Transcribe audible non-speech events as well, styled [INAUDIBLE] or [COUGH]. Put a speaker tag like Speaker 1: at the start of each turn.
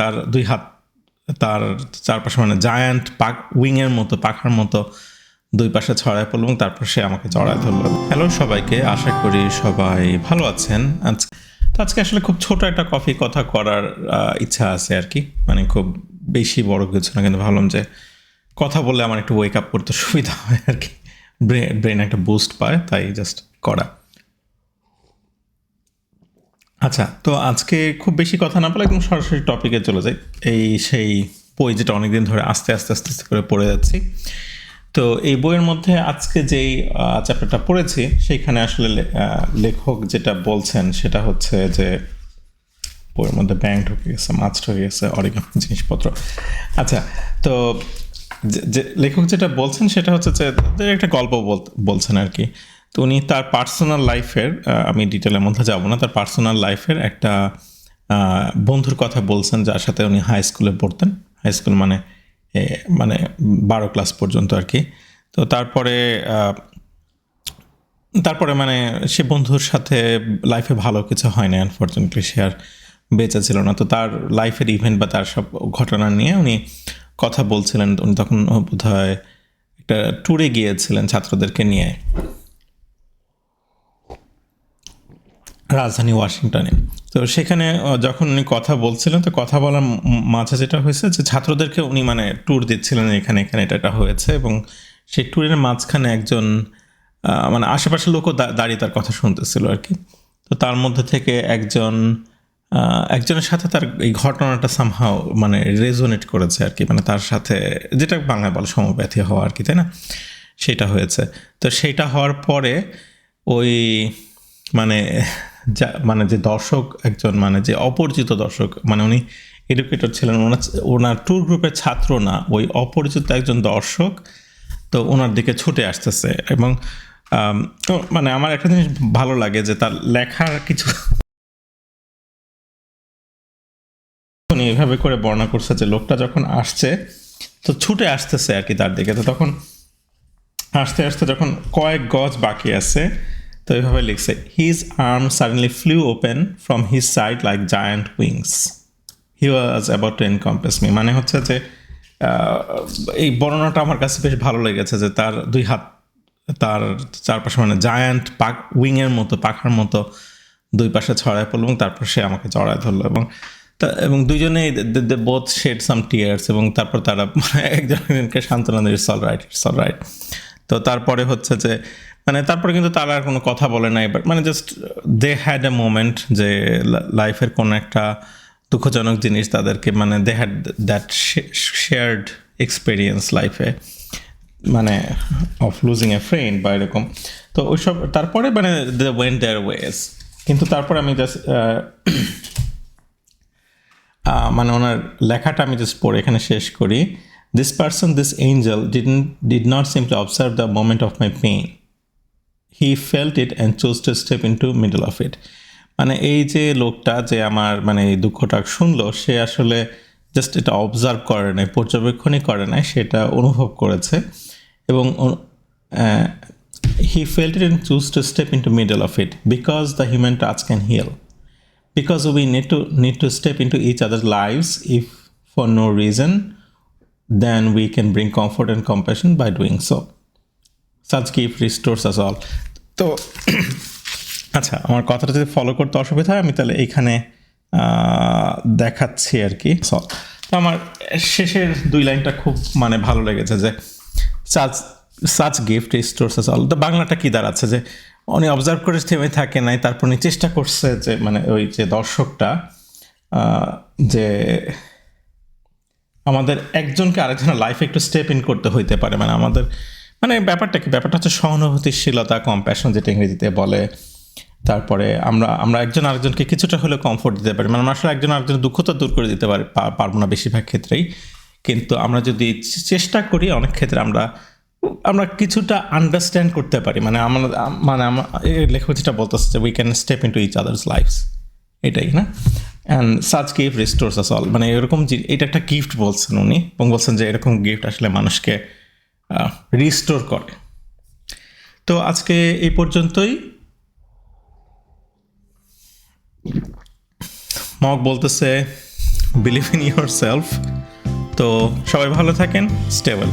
Speaker 1: তার দুই হাত, তার চারপাশে মানে জায়ান্ট পাক উইংয়ের মতো, পাখার মতো দুই পাশে ছড়ায় পড়ল এবং তারপর সে আমাকে জড়ায় ধরলো। হ্যালো সবাইকে, আশা করি সবাই ভালো আছেন। আজ তো আজকে আসলে খুব ছোট একটা কফি কথা করার ইচ্ছা আছে আর কি। মানে খুব বেশি বড় কিছু না, কিন্তু ভাবলাম যে কথা বললে আমার একটু ওয়েক আপ করতে সুবিধা হয় আর কি। ব্রেন একটা বুস্ট পায়, তাই জাস্ট করা। আচ্ছা তো আজকে খুব বেশি কথা না বলে একদম সরাসরি টপিকে চলে যাই। এই সেই বই যেটা অনেকদিন ধরে আস্তে আস্তে আস্তে আস্তে করে পড়ে যাচ্ছি। তো এই বইয়ের মধ্যে আজকে যেই চ্যাপ্টারটা পড়েছি, সেইখানে আসলে লেখক যেটা বলছেন, সেটা হচ্ছে যে বইয়ের মধ্যে ব্যাংক ঢুকে গেছে, মাছ ঢুকে গেছে অনেক জিনিসপত্র। আচ্ছা তো যে- লেখক যেটা বলছেন, সেটা হচ্ছে যে একটা গল্প বল- বলছেন আর কি। তো উনি তার পার্সোনাল লাইফের আমি ডিটেলের মধ্যে যাব না, তার পার্সোনাল লাইফের একটা বন্ধুর কথা বলছেন, যার সাথে উনি হাই স্কুলে পড়তেন। হাই স্কুল মানে মানে বারো ক্লাস পর্যন্ত আর কি। তো তারপরে তারপরে মানে সে বন্ধুর সাথে লাইফে ভালো কিছু হয় না আনফর্চুনেটলি সে আর বেঁচে ছিল না। তো তার লাইফের ইভেন্ট বা তার সব ঘটনা নিয়ে উনি কথা বলছিলেন। উনি তখন বোধ হয় একটা ট্যুরে গিয়েছিলেন ছাত্রদেরকে নিয়ে। রাজধানী ওয়াশিংটনে। তো সেখানে যখন উনি কথা বলছিলেন, তো কথা বলার মাঝে যেটা হয়েছে যে ছাত্রদেরকে উনি মানে ট্যুর দিচ্ছিলেন এখানে এখানে এটা এটা হয়েছে এবং সেই ট্যুরের মাঝখানে একজন মানে আশেপাশের লোকও দাঁড়িয়ে তার কথা শুনতেছিল আর কি। তো তার মধ্যে থেকে একজন একজনের সাথে তার এই ঘটনাটা সামহাও মানে রেজোনেট করেছে আর কি। মানে তার সাথে, যেটা বাংলায় বলে সমব্যথী হওয়া আর কি, তাই না? সেটা হয়েছে। তো সেটা হওয়ার পরে ওই মানে যা মানে যে দর্শক একজন মানে যে অপরিচিত দর্শক মানে উনি এডুকেটর ছিলেন ওনার ওনার ট্যুর গ্রুপের ছাত্র না, ওই অপরিচিত একজন দর্শক, তো ওনার দিকে ছুটে আসতেছে। এবং মানে আমার একটা জিনিস ভালো লাগে যে তার লেখার কিছু উনি এভাবে করে বর্ণনা করছে যে লোকটা যখন আসছে, তো ছুটে আসতেছে আর কি তার দিকে। তো তখন আসতে আসতে যখন কয়েক গজ বাকি আছে তো এইভাবে লিখছে his arm suddenly flew open from his side like giant wings he was about to encompass me মানে হচ্ছে যে এই বর্ণনাটা আমার কাছে বেশ ভালো লেগেছে যে তার দুই হাত, তার চারপাশে মানে জায়ান্ট পাক উইংয়ের মতো, পাখার মতো দুই পাশে ছড়ায় পড়ল এবং তারপর সে আমাকে জড়ায় ধরলো এবং তা- এবং দুইজনেই বোথ শেড সাম টিয়ার্স এবং তারপর তারা [LAUGHS] একজন একজনকে সান্ত্বনা দিয়ে অল রাইট অল রাইট তো তারপরে হচ্ছে যে মানে তারপরে কিন্তু তারা আর কোনো কথা বলে নাই বাট মানে just they had a moment যে লাইফের কোনো একটা দুঃখজনক জিনিস তাদেরকে মানে they had that shared experience লাইফে মানে অফ লুজিং এ ফ্রেন্ড বা এরকম। তো ওইসব, তারপরে মানে দ্য ওয়েন দেয়ার ওয়েজ কিন্তু তারপরে আমি জাস্ট [COUGHS] মানে ওনার লেখাটা আমি জাস্ট পড়ে এখানে শেষ করি। This person this angel did did not seem to observe the moment of my pain he felt it and choose to step in to middle of it মানে এই যে লোকটা যে আমার মানে এই দুঃখটা শুনলো, সে আসলে জাস্ট এটা অবজার্ভ করে নাই, পর্যবেক্ষণই করে নাই, সেটা অনুভব করেছে। এবং he felt it and choose to step in to middle of it because the human touch can heal because we need to need to step into each other's lives, if for no reason, then we can bring comfort and compassion by doing so such gift restores us all তো আচ্ছা আমার কথাটা যদি follow করতে অসুবিধা হয় আমি তাহলে এইখানে আহ, দেখাচ্ছি আর কি। সব তো আমার শেষের দুই লাইনটা খুব মানে ভালো লেগেছে যে such such gift restores us all তো বাংলাটা কি দাঁড়াচ্ছে যে উনি অবজার্ভ করে থেমে থাকে নাই তারপর উনি চেষ্টা করছে যে মানে ওই যে দর্শকটা যে আমাদের একজনকে আরেকজনের লাইফে একটু স্টেপ ইন করতে হইতে পারে। মানে আমাদের মানে ব্যাপারটা কি? ব্যাপারটা হচ্ছে সহানুভূতিশীলতা কম্প্যাশন যেটা ইংরেজিতে বলে। তারপরে আমরা আমরা একজন আরেকজনকে কিছুটা হলেও কমফোর্ট দিতে পারি। মানে আমরা আসলে একজন আরেকজনের দুঃখ তো দূর করে দিতে পারি পারব না বেশিরভাগ ক্ষেত্রেই। কিন্তু আমরা যদি চেষ্টা করি অনেক ক্ষেত্রে আমরা আমরা কিছুটা আন্ডারস্ট্যান্ড করতে পারি। মানে আমরা মানে আমার লেখক যেটা বলতেছে we can step in to each others lives এটাই, না? And such gift restores us all মানে এরকম এটা একটা গিফট বলছেন উনি। এবং বলছেন যে এরকম গিফট আসলে মানুষকে রিস্টোর করে। তো আজকে এই পর্যন্তই। মক বলতেছে বিলিভ ইন ইউর সেলফ তো সবাই ভালো থাকেন স্টেবল